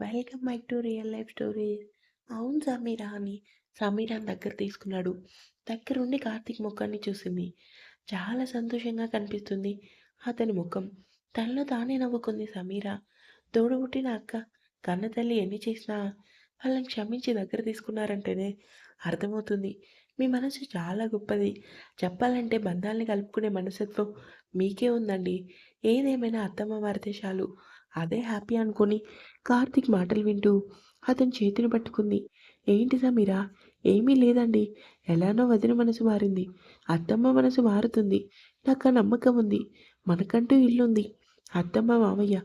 Welcome back to real life stories. అవును సమీరా అని సమీరా దగ్గర తీసుకున్నాడు. దగ్గరుండి కార్తీక్ ముఖాన్ని చూసింది. చాలా సంతోషంగా కనిపిస్తుంది అతని ముఖం. తనలో తానే నవ్వుకుంది సమీరా తోడు పుట్టిన అక్క, కన్నతల్లి ఎన్ని చేసినా వాళ్ళని క్షమించి దగ్గర తీసుకున్నారంటేనే అర్థమవుతుంది. మీ మనసు చాలా గొప్పది. చెప్పాలంటే బంధాలని కలుపుకునే మనస్తత్వం మీకే ఉందండి. ఏదేమైనా అత్తమ్మ మారితే చాలు. అదే హ్యాపీ అనుకుని కార్తిక్ మాటలు వింటూ అతని చేతిని పట్టుకుంది. ఏంటి సమీరా? ఏమీ లేదండి. ఎలానో వదిన మనసు మారింది. అత్తమ్మ మనసు మారుతుంది. నాకా నమ్మకం ఉంది. మనకంటూ ఇల్లుంది. అత్తమ్మ, మామయ్య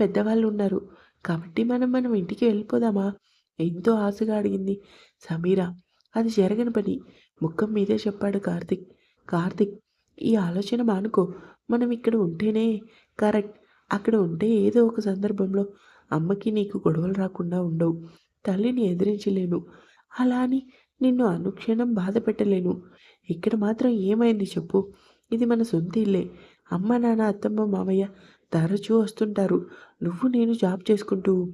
పెద్దవాళ్ళు ఉన్నారు. కాబట్టి మనం మనం ఇంటికి వెళ్ళిపోదామా? ఎంతో ఆశగా అడిగింది సమీరా అది జరగని పని. ముఖం మీదే చెప్పాడు కార్తిక్ కార్తిక్ ఈ ఆలోచన మానుకో. మనం ఇక్కడ ఉంటేనే కరెక్ట్. అక్కడ ఉంటే ఏదో ఒక సందర్భంలో అమ్మకి నీకు గొడవలు రాకుండా ఉండవు. తల్లిని ఎదిరించలేను. అలా అని నిన్ను అనుక్షణం బాధ పెట్టలేను. ఇక్కడ మాత్రం ఏమైంది చెప్పు? ఇది మన సొంత ఇల్లే. అమ్మ, నాన్న, అత్తమ్మ, మామయ్య తరచూ వస్తుంటారు. నువ్వు నేను జాబ్ చేసుకుంటూ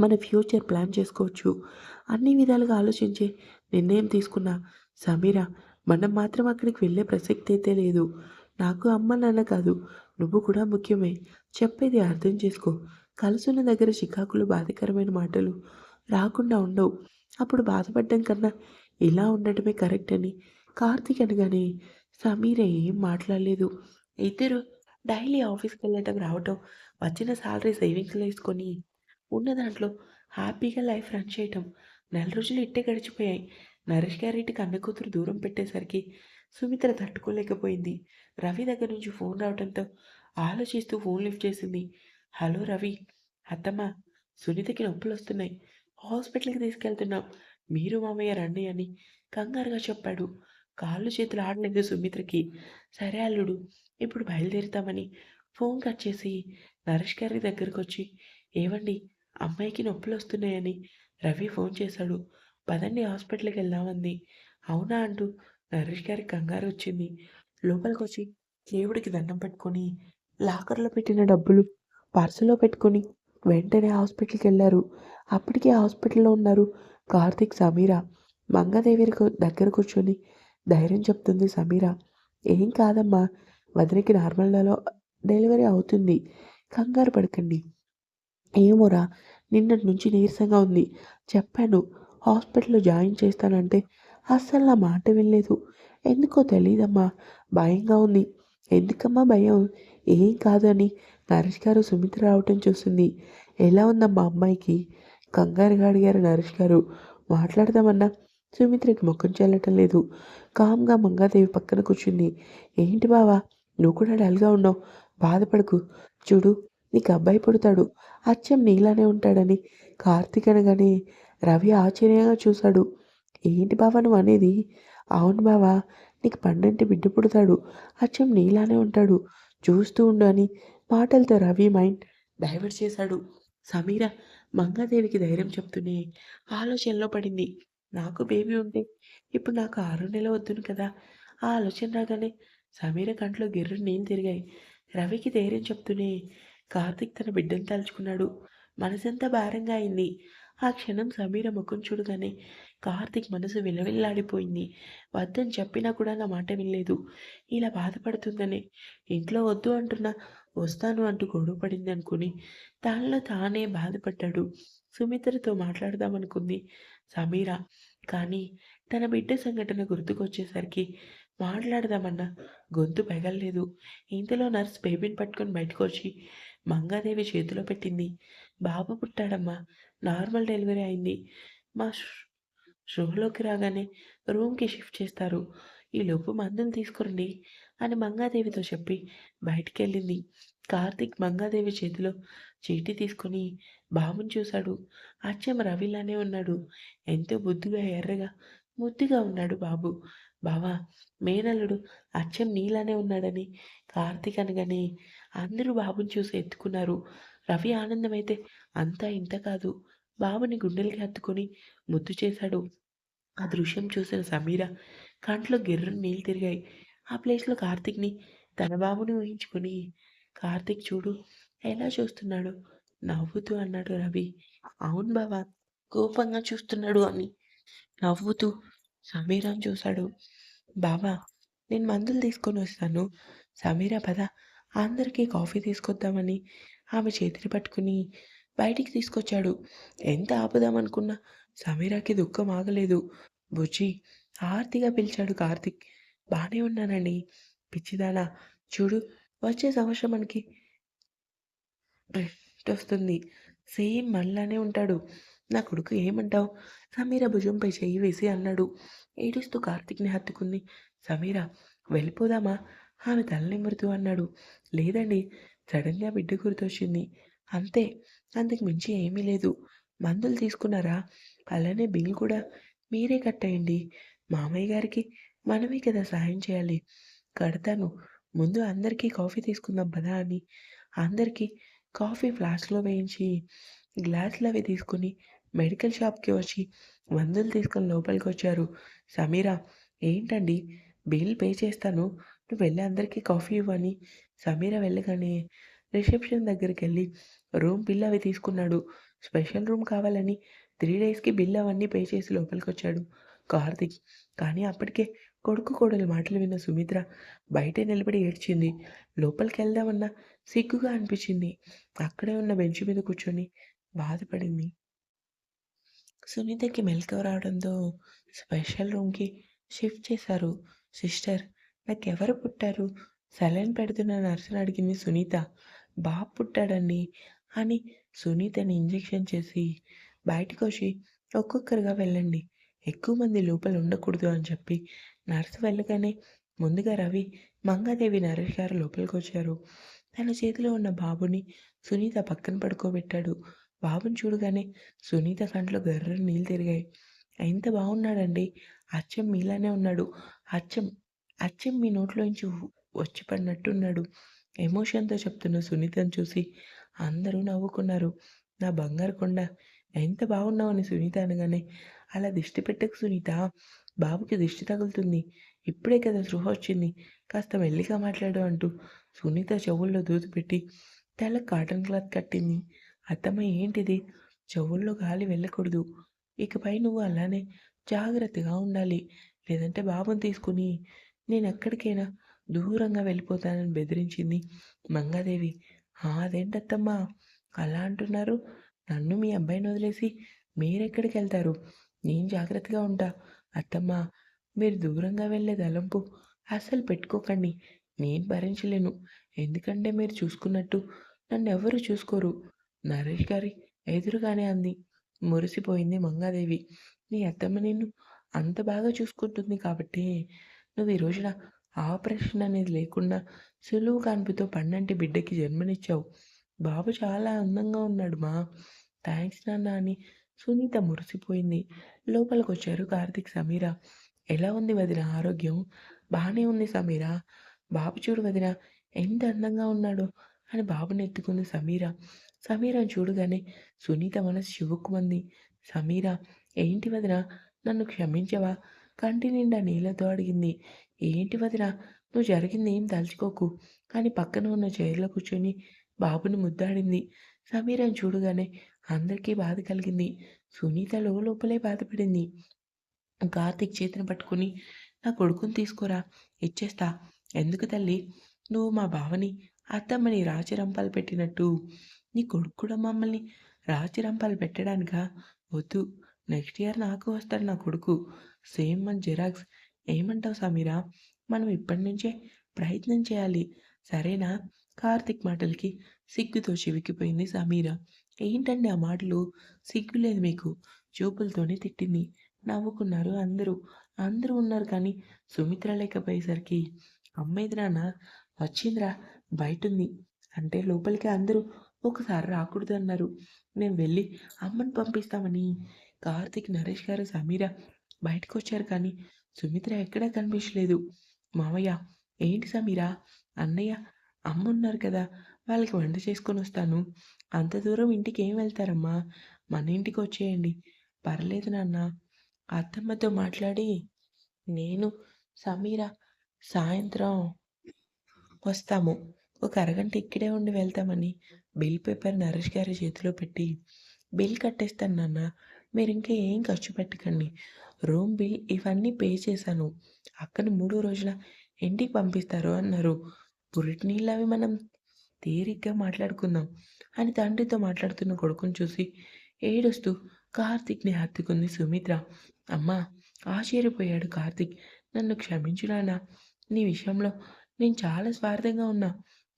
మన ఫ్యూచర్ ప్లాన్ చేసుకోవచ్చు. అన్ని విధాలుగా ఆలోచించే నిర్ణయం తీసుకున్నా సమీర మనం మాత్రం అక్కడికి వెళ్ళే ప్రసక్తి అయితే లేదు. నాకు అమ్మ, నాన్న కాదు నువ్వు కూడా ముఖ్యమే. చెప్పేది అర్థం చేసుకో. కలుసున్న దగ్గర చికాకులు, బాధకరమైన మాటలు రాకుండా ఉండవు. అప్పుడు బాధపడడం కన్నా ఇలా ఉండటమే కరెక్ట్ అని కార్తీక్ అనగానే సమీర ఏం మాట్లాడలేదు. ఇద్దరు డైలీ ఆఫీస్కి వెళ్ళటం రావటం, వచ్చిన సాలరీ సేవింగ్స్‌లో వేసుకొని ఉన్న దాంట్లో హ్యాపీగా లైఫ్ రన్ చేయటం. నెల రోజులు ఇట్టే గడిచిపోయాయి. నరేష్ గారెడ్డికి అన్న కూతురు దూరం పెట్టేసరికి సుమిత్ర తట్టుకోలేకపోయింది. రవి దగ్గర నుంచి ఫోన్ రావడంతో ఆలోచిస్తూ ఫోన్ లిఫ్ట్ చేసింది. హలో రవి! అత్తమ్మ సునీతకి నొప్పులు వస్తున్నాయి హాస్పిటల్‌కి తీసుకెళ్తున్నాం. మీరు మామయ్య రండి అని కంగారుగా చెప్పాడు. కాళ్ళు చేతులు ఆడలేదు సుమిత్రకి. సరే అల్లుడు ఇప్పుడు బయలుదేరుతామని ఫోన్ కట్ చేసి నరేష్ గారి దగ్గరకొచ్చి ఏవండి అమ్మాయికి నొప్పులు వస్తున్నాయని రవి ఫోన్ చేశాడు. పదండి హాస్పిటల్‌కి వెళ్దామంది అవునా అంటూ నరేష్ గారికి కంగారు వచ్చింది. లోపలికి వచ్చి దేవుడికి దండం పెట్టుకొని లాకర్‌లో పెట్టిన డబ్బులు పర్సులో పెట్టుకొని వెంటనే హాస్పిటల్కి వెళ్ళారు అప్పటికే హాస్పిటల్‌లో ఉన్నారు కార్తీక్, సమీర. మంగదేవి దగ్గర కూర్చొని ధైర్యం చెప్తుంది సమీర. ఏం కాదమ్మా వదినకి నార్మల్‌లో డెలివరీ అవుతుంది. కంగారు పడకండి. ఏమోరా నిన్నటి నుంచి నీరసంగా ఉంది. చెప్పాను హాస్పిటల్‌లో జాయిన్ చేస్తానంటే అస్సలు నా మాట వినలేదు. ఎందుకో తెలీదమ్మా భయంగా ఉంది. ఎందుకమ్మా భయం? ఏం కాదు అని నరేష్ గారు సుమిత్ర రావటం చూసింది. ఎలా ఉందమ్మా అమ్మాయికి? కంగారుగా అడిగారు నరేష్ గారు. మాట్లాడదామన్నా సుమిత్రకి ముఖం చెల్లటం లేదు. కామ్‌గా మంగాదేవి పక్కన కూర్చుంది. ఏంటి బావా నువ్వు కూడా డల్‌గా ఉన్నావు. బాధపడకు. చూడు నీకు అబ్బాయి పుడతాడు. అచ్చం నీలానే ఉంటాడని కార్తీక్ అనగానే రవి ఆశ్చర్యంగా చూశాడు. ఏంటి బావా నువ్వనేది? అవును బావా నీకు పండంటి బిడ్డ పుడతాడు. అచ్చం నీలానే ఉంటాడు. చూస్తూ ఉండు అని మాటలతో రవి మైండ్ డైవర్ట్ చేశాడు. సమీర మంగాదేవికి ధైర్యం చెప్తూనే ఆలోచనలో పడింది. నాకు బేబీ ఉంటే ఇప్పుడు నాకు ఆరు నెలలు వద్దును కదా! ఆ ఆలోచన రాగానే సమీర కంట్లో గిర్రు నేను తిరిగాయి. రవికి ధైర్యం చెప్తూనే కార్తీక్ తన బిడ్డను తలుచుకున్నాడు. మనసంతా భారంగా అయింది. ఆ క్షణం సమీర ముఖం చూడగానే కార్తిక్ మనసు విలవిల్లాడిపోయింది. వద్దని చెప్పినా కూడా నా మాట వినలేదు. ఇలా బాధపడుతుందని ఇంట్లో వద్దు అంటున్నా వస్తాను అంటూ గొడవ పడింది అనుకుని తనలో తానే బాధపడ్డాడు. సుమిత్రతో మాట్లాడదామనుకుంది సమీర. కానీ తన బిడ్డ సంఘటన గుర్తుకొచ్చేసరికి మాట్లాడదామన్నా గొంతు పెగలలేదు ఇంతలో నర్స్ బేబీని పట్టుకొని బయటకొచ్చి మంగాదేవి చేతిలో పెట్టింది. బాబు పుట్టాడమ్మా. నార్మల్ డెలివరీ అయింది. మా షోలోకి రాగానే రూమ్‌కి షిఫ్ట్ చేస్తారు. ఈలోపు మందులు తీసుకురండి అని మంగాదేవితో చెప్పి బయటికి వెళ్ళింది కార్తీక్ మంగాదేవి చేతిలో చీటీ తీసుకొని బాబుని చూశాడు. అచ్చం రవిలానే ఉన్నాడు. ఎంతో బుద్ధిగా, ఎర్రగా, ముద్దుగా ఉన్నాడు బాబు. బావా మేనల్లుడు అచ్చం నీలానే ఉన్నాడని కార్తీక్ అనగానే అందరూ బాబుని చూసి ఎత్తుకున్నారు. రవి ఆనందమైతే అంతా ఇంత కాదు. బాబుని గుండెలకి హత్తుకొని ముద్దు చేశాడు. ఆ దృశ్యం చూసిన సమీర కంట్లో గిర్రని నీళ్ళు తిరిగాయి. ఆ ప్లేస్‌లో కార్తీక్‌ని తన బాబుని ఊహించుకొని కార్తీక్ చూడు ఎలా చూస్తున్నాడు నవ్వుతూ అన్నాడు రవి. అవును బాబా కోపంగా చూస్తున్నాడు అని. నవ్వుతూ సమీరాని చూశాడు. బాబా నేను మందులు తీసుకొని వస్తాను సమీర పద అందరికీ కాఫీ తీసుకొద్దామని ఆమె చేతిని పట్టుకుని బయటికి తీసుకొచ్చాడు. ఎంత ఆపుదామనుకున్నా సమీరాకి దుఃఖం ఆగలేదు. బుజ్జి ఆర్తిగా పిలిచాడు కార్తిక్ బాగానే ఉన్నానండి. పిచ్చిదానా చూడు వచ్చే సంవత్సరం మనకి వస్తుంది. సేమ్ మనలానే ఉంటాడు. నా కొడుకు ఏమంటావు? సమీర భుజంపై చెయ్యి వేసి అన్నాడు. ఏడుస్తూ కార్తీక్‌ని హత్తుకుంది. సమీర వెళ్ళిపోదామా? ఆమె తలనిమురుతూ అన్నాడు. లేదండి. సడన్‌గా బిడ్డ గుర్తొచ్చింది. అంతే. అందుకు మించి ఏమీ లేదు. మందులు తీసుకున్నారా? అలానే బిల్ కూడా మీరే కట్టేయండి. మామయ్య గారికి మనమే కదా సాయం చేయాలి. కడతాను. ముందు అందరికీ కాఫీ తీసుకుందాం పదా అని అందరికీ కాఫీ ఫ్లాస్క్‌లో వేయించి గ్లాసులు అవి తీసుకొని మెడికల్ షాప్‌కి వచ్చి మందులు తీసుకొని లోపలికొచ్చారు. సమీర ఏంటండి బిల్ పే చేస్తాను. నువ్వు వెళ్ళి అందరికీ కాఫీ ఇవ్వని సమీర వెళ్ళగానే రిసెప్షన్ దగ్గరికి వెళ్ళి రూమ్ బిల్ అవి తీసుకున్నాడు. స్పెషల్ రూమ్ కావాలని త్రీ డేస్‌కి బిల్ అవన్నీ పే చేసి లోపలికి వచ్చాడు కార్తిక్ కానీ అప్పటికే కొడుకు, కోడలు మాటలు విన్న సుమిత్ర బయటే నిలబడి ఏడ్చింది. లోపలికి వెళ్దామన్నా సిగ్గుగా అనిపించింది. అక్కడే ఉన్న బెంచ్ మీద కూర్చొని బాధపడింది. సునీతకి మెలకువ రావడంతో స్పెషల్ రూమ్‌కి షిఫ్ట్ చేశారు. సిస్టర్ నాకెవరు పుట్టారు? సెలైన్ పెడుతున్న నర్సును అడిగింది సునీత. బాబు పుట్టాడండి అని సునీతని ఇంజెక్షన్ చేసి బయటకొచ్చి ఒక్కొక్కరుగా వెళ్ళండి. ఎక్కువ మంది లోపల ఉండకూడదు అని చెప్పి నర్సు వెళ్ళగానే ముందుగా రవి, మంగాదేవి, నరేష్ గారు లోపలికి వచ్చారు తన చేతిలో ఉన్న బాబుని సునీత పక్కన పడుకోబెట్టాడు. బాబుని చూడగానే సునీత కంట్లో గర్ర నీళ్ళు తిరిగాయి. ఎంత బాగున్నాడండి. అచ్చం మీలానే ఉన్నాడు. అచ్చం, అచ్చం మీ నోట్లోంచి వచ్చి పడినట్టున్నాడు. ఎమోషన్‌తో చెప్తున్న సునీతను చూసి అందరూ నవ్వుకున్నారు. నా బంగారు కొండ ఎంత బాగున్నావని సునీత అనగానే అలా దిష్టి పెట్టకు సునీత. బాబుకి దిష్టి తగులుతుంది. ఇప్పుడే కదా సృహ వచ్చింది. కాస్త మెల్లిగా మాట్లాడు అంటూ సునీత చెవుల్లో దూది పెట్టి కాటన్ క్లాత్ కట్టింది. అత్తమ్మ ఏంటిది? చెవుల్లో గాలి వెళ్ళకూడదు. ఇకపై నువ్వు అలానే జాగ్రత్తగా ఉండాలి. లేదంటే బాబుని తీసుకుని నేను ఎక్కడికైనా దూరంగా వెళ్ళిపోతానని బెదిరించింది మంగాదేవి. అదేంటత్తమ్మా అలా అంటున్నారు? నన్ను మీ అబ్బాయిని వదిలేసి మీరెక్కడికి వెళ్తారు నేను జాగ్రత్తగా ఉంటా. అత్తమ్మ మీరు దూరంగా వెళ్ళే తలంపు అస్సలు పెట్టుకోకండి. నేను భరించలేను. ఎందుకంటే మీరు చూసుకున్నట్టు నన్ను ఎవరు చూసుకోరు. నరేష్ గారి ఎదురుగానే అంది. మురిసిపోయింది మంగాదేవి. నీ అత్తమ్మ నిన్ను అంత బాగా చూసుకుంటుంది కాబట్టి నువ్వు ఈ రోజున ఆపరేషన్ అనేది లేకుండా సులువు కాన్పుతో పన్నంటి బిడ్డకి జన్మనిచ్చావు. బాబు చాలా అందంగా ఉన్నాడు మా. థ్యాంక్స్ నాన్న అని సునీత మురిసిపోయింది. లోపలికొచ్చారు కార్తిక్ సమీర. ఎలా ఉంది వదిన ఆరోగ్యం? బాగానే ఉంది సమీర. బాబు చూడు వదిన ఎంత అందంగా ఉన్నాడు అని బాబుని ఎత్తుకుంది సమీర. సమీరని చూడగానే సునీత మనసు చివుక్కుమంది. సమీర ఏంటి వదిన నన్ను క్షమించవా? కంటి నిండా నీళ్ళతో అడిగింది. ఏంటి వదిన నువ్వు జరిగింది ఏం తలుచుకోకు అని పక్కన ఉన్న చైర్లో కూర్చొని బాబుని ముద్దాడింది. సమీరని చూడగానే అందరికీ బాధ కలిగింది. సునీత లోపలే బాధపడింది. కార్తీక్ చేతిని పట్టుకుని నా కొడుకుని తీసుకురా ఇచ్చేస్తా. ఎందుకు తల్లి? నువ్వు మా బావని, అత్తమ్మని రాచరంపాలు పెట్టినట్టు నీ కొడుకు కూడా మమ్మల్ని రాచరంపాలు పెట్టడానికా? వద్దు. నెక్స్ట్ ఇయర్ నాకు వస్తాడు నా కొడుకు. సేమ్ మన జిరాక్స్. ఏమంటావు సమీరా? మనం ఇప్పటి నుంచే ప్రయత్నం చేయాలి. సరేనా? కార్తిక్ మాటలకి సిగ్గుతో చివికిపోయింది సమీర. ఏంటండి ఆ మాటలు? సిగ్గు లేదు మీకు. చూపులతోనే తిట్టింది. నవ్వుకున్నారు అందరూ. అందరూ ఉన్నారు కానీ సుమిత్ర లేకపోయేసరికి అమ్మేది నాన్న వచ్చిందిరా బయటుంది అంటే లోపలికి అందరూ ఒకసారి రాకూడదు అన్నారు. నేను వెళ్ళి అమ్మని పంపిస్తామని కార్తీక్, నరేష్ గారు, సమీర బయటకొచ్చారు కానీ సుమిత్ర ఎక్కడా కనిపించలేదు. మావయ్య ఏంటి సమీరా అన్నయ్య, అమ్మ ఉన్నారు కదా! వాళ్ళకి వంట చేసుకొని వస్తాను అంత దూరం ఇంటికి ఏం వెళ్తారమ్మా? మన ఇంటికి వచ్చేయండి. పర్లేదు నాన్న. అత్తమ్మతో మాట్లాడి నేను, సమీర సాయంత్రం వస్తాము. ఒక అరగంట ఇక్కడే ఉండి వెళ్తామని బిల్ పేపర్ నరేష్ గారి చేతిలో పెట్టి బిల్ కట్టేస్తాను నాన్న మీరు ఇంకా ఏం ఖర్చు పెట్టకండి. రూమ్ బిల్ ఇవన్నీ పే చేశాను. అక్కని మూడో రోజుల ఇంటికి పంపిస్తారు అన్నారు. పురిటి నీళ్ళు అవి మనం తేరిగ్గా మాట్లాడుకుందాం అని తండ్రితో మాట్లాడుతున్న కొడుకుని చూసి ఏడుస్తూ కార్తిక్ని హత్తుకుంది సుమిత్ర. అమ్మా ఆశ్చర్యపోయాడు కార్తీక్. నన్ను క్షమించురానా నీ విషయంలో నేను చాలా స్వార్థంగా ఉన్నా.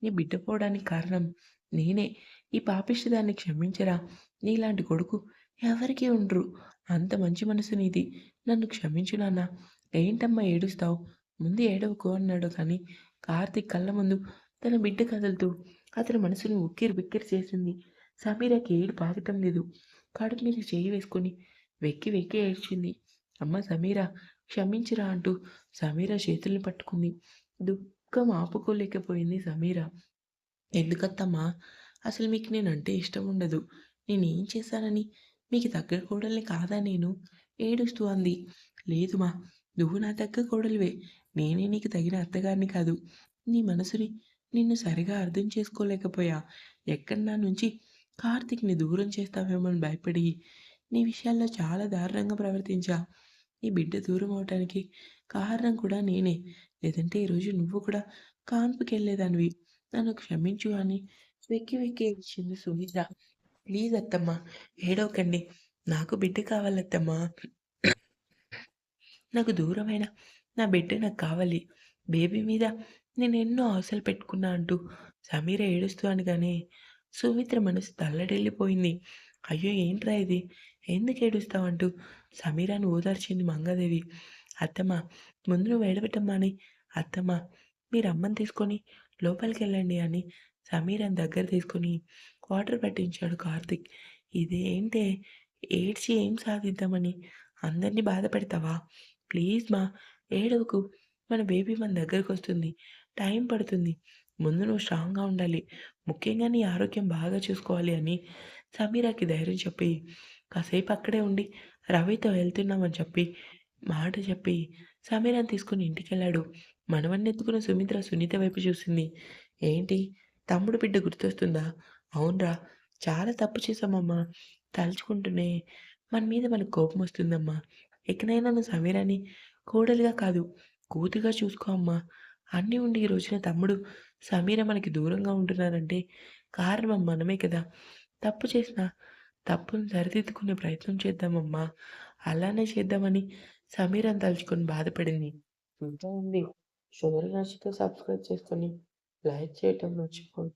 నీ బిడ్డ పోవడానికి కారణం నేనే. ఈ పాపిష్టి దాన్ని క్షమించరా? నీలాంటి కొడుకు ఎవరికీ ఉండరు. అంత మంచి మనసు నీది. నన్ను క్షమించులానా ఏంటమ్మా ఏడుస్తావు? ముందు ఏడవకు అన్నాడు కానీ కార్తీక్ కళ్ళ ముందు తన బిడ్డ కదులుతూ అతని మనసుని ఉక్కిరి బిక్కిరి చేసింది. సమీరకి ఏడు పాగటం లేదు. కడుపు మీద చేయి వేసుకొని వెక్కి వెక్కి ఏడ్చింది. అమ్మ సమీర క్షమించిరా అంటూ సమీర చేతుల్ని పట్టుకుంది. దుఃఖం ఆపుకోలేకపోయింది సమీర. ఎందుకత్తమ్మా? అసలు మీకు నేనంటే ఇష్టం ఉండదు. నేనేం చేశానని మీకు తగ్గ కోడల్ని కాదా నేను? ఏడుస్తూ అంది. లేదు మా నువ్వు నా తగ్గ కోడలివే. నేనే నీకు తగిన అత్తగారిని కాదు. నీ మనసుని నిన్ను సరిగా అర్థం చేసుకోలేకపోయా. ఎక్కడ నా నుంచి కార్తిక్ని దూరం చేస్తావేమని భయపడి నీ విషయాల్లో చాలా దారుణంగా ప్రవర్తించా. నీ బిడ్డ దూరం అవటానికి కారణం కూడా నేనే. లేదంటే ఈరోజు నువ్వు కూడా కాన్పుకెళ్ళేదానివి. నన్ను క్షమించు అని వెక్కి వెక్కి ఇచ్చింది సుమిత్ర ప్లీజ్ అత్తమ్మ ఏడవకండి. నాకు బిడ్డ కావాలత్తమ్మా నాకు దూరమైన నా బిడ్డ నాకు కావాలి. బేబీ మీద నేను ఎన్నో ఆశలు పెట్టుకున్నా అంటూ సమీర ఏడుస్తూ అనగానే సుమిత్ర మనసు తల్లడెళ్ళిపోయింది అయ్యో ఏంట్రా ఇది? ఎందుకు ఏడుస్తావంటూ సమీరాను ఓదార్చింది మంగాదేవి. అత్తమ్మ ముందు నువ్వు ఏడబెట్టమ్మా అని. అత్తమ్మ మీరు అమ్మని తీసుకొని లోపలికి వెళ్ళండి అని సమీరాని దగ్గర తీసుకొని వాటర్ పట్టించాడు కార్తిక్. ఇదేంటే? ఏడ్చి ఏం సాధిద్దామని? అందరినీ బాధ పెడతావా? ప్లీజ్ మా ఏడవకు. మన బేబీ మన దగ్గరకు వస్తుంది టైం పడుతుంది. ముందు నువ్వు స్ట్రాంగ్గా ఉండాలి. ముఖ్యంగా నీ ఆరోగ్యం బాగా చూసుకోవాలి అని సమీరాకి ధైర్యం చెప్పి కాసేపు అక్కడే ఉండి రవితో వెళ్తున్నామని చెప్పి మాట చెప్పి సమీరాని తీసుకుని ఇంటికి వెళ్ళాడు మనవన్ని ఎత్తుకున్న సుమిత్ర సునీత వైపు చూసింది. ఏంటి? తమ్ముడు బిడ్డ గుర్తొస్తుందా? అవునరా. చాలా తప్పు చేసామమ్మా తలుచుకుంటూనే మన మీద మనకు కోపం వస్తుందమ్మా. ఎక్కడైనా నువ్వు సమీరాని కోడలిగా కాదు కూతుగా చూసుకో అమ్మా. అన్నీ ఉండి ఈ రోజున తమ్ముడు సమీర మనకి దూరంగా ఉంటున్నారంటే కారణం మనమే కదా. తప్పు చేసిన తప్పును సరిదిద్దుకునే ప్రయత్నం చేద్దామమ్మా. అలానే చేద్దామని సమీరం తలుచుకొని బాధపడింది. ఇంకా ఉంది షుగర్ నచ్చితే సబ్స్క్రైబ్ చేసుకొని లైక్ చేయటం మర్చిపోండి